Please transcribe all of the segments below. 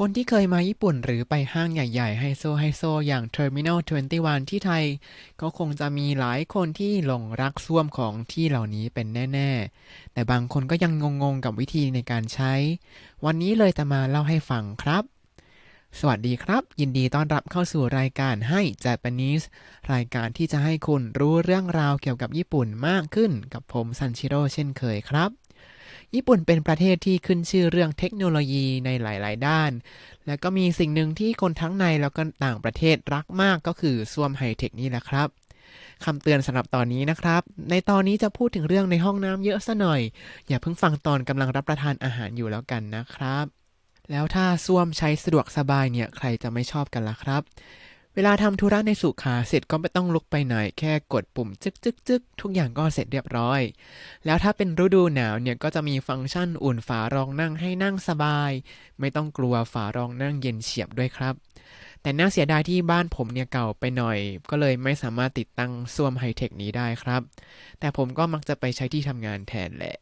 คนที่เคยมาญี่ปุ่นหรือไปห้างใหญ่ๆไฮโซไฮโซอย่าง Terminal 21 ที่ไทย ก็คงจะมีหลายคนที่หลงรักส้วมของที่เหล่านี้เป็นแน่ ๆ แต่บางคนก็ยังงงๆ กับวิธีในการใช้ วันนี้เลยจะมาเล่าให้ฟังครับ สวัสดีครับ ยินดีต้อนรับเข้าสู่รายการให้ Japanese รายการที่จะให้คุณรู้เรื่องราวเกี่ยวกับญี่ปุ่นมากขึ้นกับผมซันชิโร่เช่นเคยครับ ญี่ปุ่นเป็นประเทศที่ขึ้นชื่อเรื่องเทคโนโลยีในหลาย ๆ ด้าน และก็มีสิ่งหนึ่งที่คนทั้งในแล้วก็ต่างประเทศรักมากก็คือส้วมไฮเทคนี่แหละครับคำเตือนสำหรับตอนนี้นะครับ ในตอนนี้จะพูดถึงเรื่องในห้องน้ำเยอะซะหน่อย อย่าเพิ่งฟังตอนกำลังรับประทานอาหารอยู่แล้วกันนะครับ แล้วถ้าส้วมใช้สะดวกสบายเนี่ยใครจะไม่ชอบกันล่ะครับ เวลาทำธุระในสุขาเสร็จก็ไม่ต้องลุกไปไหน แค่กดปุ่มจึกจึกจึกทุกอย่างก็เสร็จเรียบร้อย แล้วถ้าเป็นฤดูหนาวเนี่ยก็จะมีฟังก์ชันอุ่นฝารองนั่งให้นั่งสบาย ไม่ต้องกลัวฝารองนั่งเย็นเฉียบด้วยครับ แต่น่าเสียดายที่บ้านผมเนี่ยเก่าไปหน่อย ก็เลยไม่สามารถติดตั้งส้วมไฮเทคนี้ได้ครับ แต่ผมก็มักจะไปใช้ที่ทำงานแทนแหละ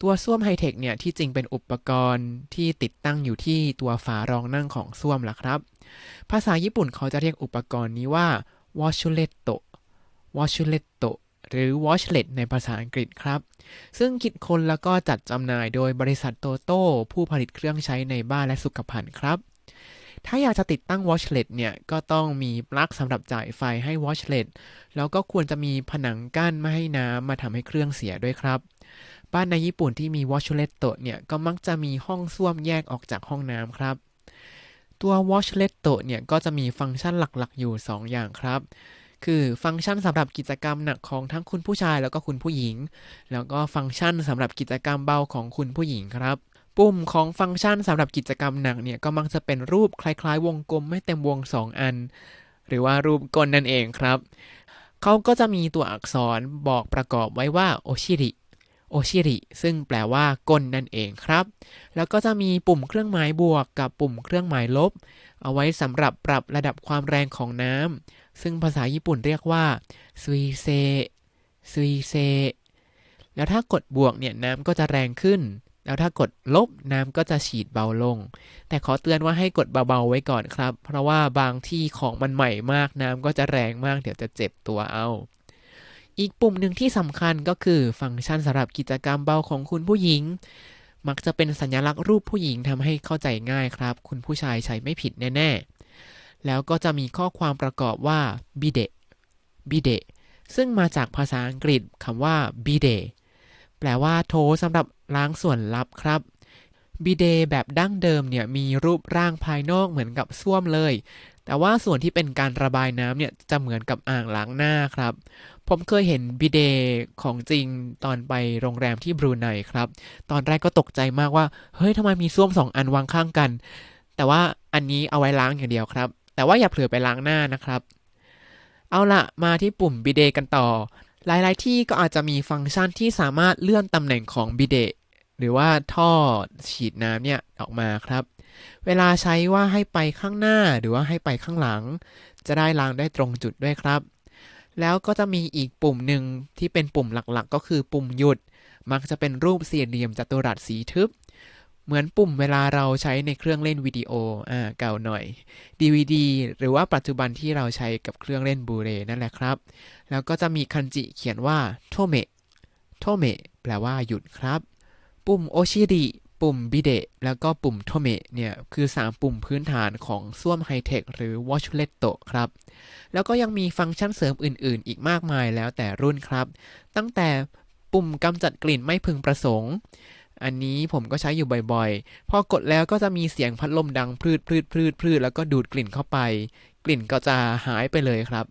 ตัวส้วมไฮเทคเนี่ยที่จริงเป็นอุปกรณ์ที่ติดตั้งอยู่ที่ตัวฝารองนั่งของส้วมล่ะครับ ภาษาญี่ปุ่นเขาจะเรียกอุปกรณ์นี้ว่า washuletto washuletto หรือ washlet ในภาษาอังกฤษครับ ซึ่งคิดค้นแล้วก็จัดจำหน่ายโดยบริษัทโตโต้ผู้ผลิตเครื่องใช้ในบ้านและสุขภัณฑ์ครับ ถ้าอยากจะติดตั้ง washlet เนี่ย ก็ต้องมีปลั๊กสำหรับจ่ายไฟให้ washlet แล้วก็ควรจะมีผนังกั้นไม่ให้น้ำมาทำให้เครื่องเสียด้วยครับ บ้านในญี่ปุ่นที่มี washlet เนี่ยก็มักจะมีห้องส้วมแยกออกจากห้องน้ำครับ ตัว washlet เนี่ยก็จะมีฟังก์ชันหลักๆ อยู่ 2 อย่างครับ คือฟังก์ชันสำหรับกิจกรรมหนักของทั้งคุณผู้ชายแล้วก็คุณผู้หญิง แล้วก็ฟังก์ชันสำหรับกิจกรรมเบาของคุณผู้หญิงครับปุ่มของฟังก์ชันสำหรับกิจกรรมหนักเนี่ยก็มักจะเป็นรูปคล้ายๆ วงกลมไม่เต็มวง 2 อัน หรือว่ารูปกลนั่นเองครับ เขาก็จะมีตัวอักษรบอกประกอบไว้ว่าโอชิริ โอชิริซึ่งแปลว่าก้นนั่นเองครับ แล้วก็จะมีปุ่มเครื่องหมายบวกกับปุ่มเครื่องหมายลบ เอาไว้สำหรับปรับระดับความแรงของน้ำซึ่งภาษาญี่ปุ่นเรียกว่าซุยเซซุยเซแล้วถ้ากดบวกเนี่ยน้ำก็จะแรงขึ้น แล้วถ้ากดลบน้ำก็จะฉีดเบาลง แต่ขอเตือนว่าให้กดเบาๆไว้ก่อนครับ เพราะว่าบางที่ของมันใหม่มากน้ำก็จะแรงมาก เดี๋ยวจะเจ็บตัวเอา อีกปุ่มหนึ่งที่สำคัญก็คือฟังก์ชันสำหรับกิจกรรมเบาของคุณผู้หญิง มักจะเป็นสัญลักษณ์รูปผู้หญิงทำให้เข้าใจง่ายครับ คุณผู้ชายใช้ไม่ผิดแน่ ๆ แล้วก็จะมีข้อความประกอบว่า bidet bidet ซึ่งมาจากภาษาอังกฤษคำว่า b i d e แปลว่าโถสำหรับล้างส่วนลับครับ bidet แบบดั้งเดิมเนี่ยมีรูปร่างภายนอกเหมือนกับส้วมเลย แต่ว่าส่วนที่เป็นการระบายน้ำเนี่ยจะเหมือนกับอ่างล้างหน้าครับ ผมเคยเห็นบิเดของจริงตอนไปโรงแรมที่บรูไนครับ ตอนแรกก็ตกใจมากว่า เฮ้ยทำไมมีส้วมสองอันวางข้างกัน แต่ว่าอันนี้เอาไว้ล้างอย่างเดียวครับ แต่ว่าอย่าเผลอไปล้างหน้านะครับ เอาละมาที่ปุ่มบิเดกันต่อ หลาย ๆ ที่ก็อาจจะมีฟังก์ชันที่สามารถเลื่อนตำแหน่งของบิเด หรือว่าท่อฉีดน้ำเนี่ยออกมาครับ เวลาใช้ว่าให้ไปข้างหน้าหรือว่าให้ไปข้างหลัง จะได้ล้างได้ตรงจุดด้วยครับ แล้วก็จะมีอีกปุ่มหนึ่งที่เป็นปุ่มหลักๆ ก็คือปุ่มหยุด มักจะเป็นรูปสี่เหลี่ยมจัตุรัสสีทึบ เหมือนปุ่มเวลาเราใช้ในเครื่องเล่นวิดีโออ่าเก่าหน่อย DVD หรือว่าปัจจุบันที่เราใช้กับเครื่องเล่นบูเรนั่นแหละครับ แล้วก็จะมีคันจิเขียนว่าโทเมะโทเมะแปลว่าหยุดครับ ปุ่มโอชิริปุ่มบิเดะแล้วก็ปุ่มโทเมะเนี่ย คือ 3 ปุ่มพื้นฐานของส้วมไฮเทคหรือ Washlet ครับ แล้วก็ยังมีฟังก์ชันเสริมอื่นๆ อีกมากมายแล้วแต่รุ่นครับ ตั้งแต่ปุ่มกำจัดกลิ่นไม่พึงประสงค์ อันนี้ผมก็ใช้อยู่บ่อยๆ พอกดแล้วก็จะมีเสียงพัดลมดังพืดพืดพืดพืดแล้วก็ดูดกลิ่นเข้าไป กลิ่นก็จะหายไปเลยครับ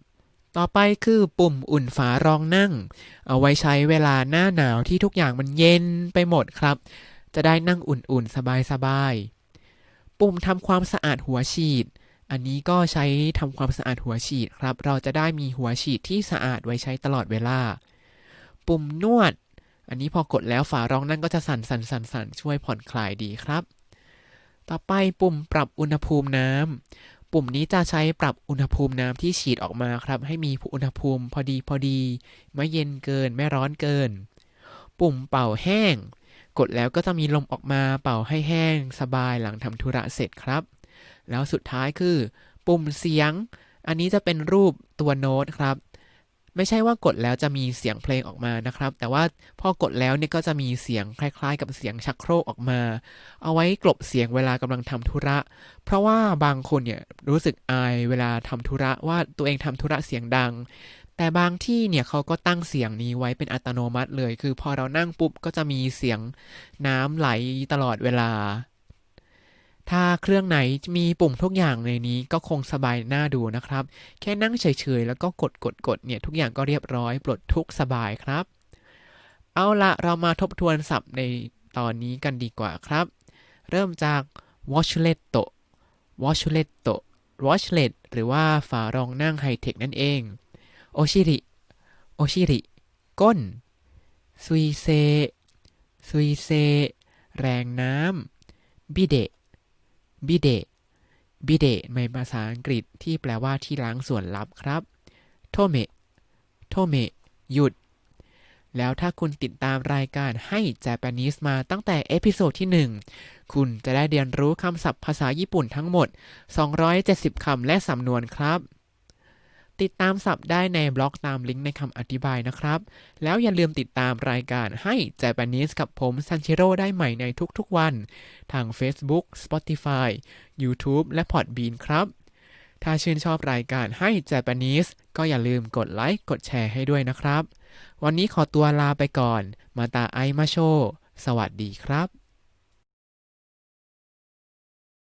ต่อไปคือปุ่มอุ่นฝารองนั่ง เอาไว้ใช้เวลาหน้าหนาวที่ทุกอย่างมันเย็นไปหมดครับ จะได้นั่งอุ่นๆ สบายๆ ปุ่มทำความสะอาดหัวฉีด อันนี้ก็ใช้ทำความสะอาดหัวฉีดครับ เราจะได้มีหัวฉีดที่สะอาดไว้ใช้ตลอดเวลา ปุ่มนวด อันนี้พอกดแล้วฝารองนั่งก็จะสั่นสั่นสั่นสั่นช่วยผ่อนคลายดีครับ ต่อไปปุ่มปรับอุณหภูมิน้ำ ปุ่มนี้จะใช้ปรับอุณหภูมิน้ำที่ฉีดออกมาครับ ให้มีอุณหภูมิพอดีพอดี ไม่เย็นเกินไม่ร้อนเกิน ปุ่มเป่าแห้ง กดแล้วก็จะมีลมออกมาเป่าให้แห้งสบายหลังทำธุระเสร็จครับ แล้วสุดท้ายคือ ปุ่มเสียง อันนี้จะเป็นรูปตัวโน้ตครับ ไม่ใช่ว่ากดแล้วจะมีเสียงเพลงออกมานะครับ แต่ว่าพอกดแล้วเนี่ยก็จะมีเสียงคล้ายๆ กับเสียงชักโครกออกมา เอาไว้กลบเสียงเวลากำลังทำธุระ เพราะว่าบางคนเนี่ยรู้สึกอายเวลาทำธุระว่าตัวเองทำธุระเสียงดัง แต่บางที่เนี่ยเขาก็ตั้งเสียงนี้ไว้เป็นอัตโนมัติเลย คือพอเรานั่งปุ๊บก็จะมีเสียงน้ำไหลตลอดเวลา ถ้าเครื่องไหนมีปุ่มทุกอย่างในนี้ก็คงสบายน่าดูนะครับ แค่นั่งเฉยๆ แล้วก็กดกดกดเนี่ยทุกอย่างก็เรียบร้อยปลดทุกสบายครับ เอาละเรามาทบทวนศัพท์ในตอนนี้กันดีกว่าครับ เริ่มจาก washlet washlet washlet หรือว่าฝารองนั่งไฮเทคนั่นเอง โอชิริ โอชิริ ก้น ซุยเซ ซุยเซ แรงน้ำ บิเดะ บิเดะบิเดะในภาษาอังกฤษที่แปลว่าที่ล้างส่วนลับครับโทเมะโทเมะหยุด แล้วถ้าคุณติดตามรายการให้ Japanese มาตั้งแต่เอพิโซดที่ 1 คุณจะได้เรียนรู้คำศัพท์ภาษาญี่ปุ่นทั้งหมด 270 คำและสำนวนครับ ติดตามศัพท์ได้ในบล็อกตามลิงก์ในคำอธิบายนะครับ แล้วอย่าลืมติดตามรายการให้ Japanese กับผมซันชิโร่ได้ใหม่ในทุกๆวัน ทาง Facebook Spotify YouTube และ Podbean ครับ ถ้าชื่นชอบรายการให้ Japanese ก็อย่าลืมกดไลค์ กดแชร์ให้ด้วยนะครับ วันนี้ขอตัวลาไปก่อน มาตาไอมาโช สวัสดีครับ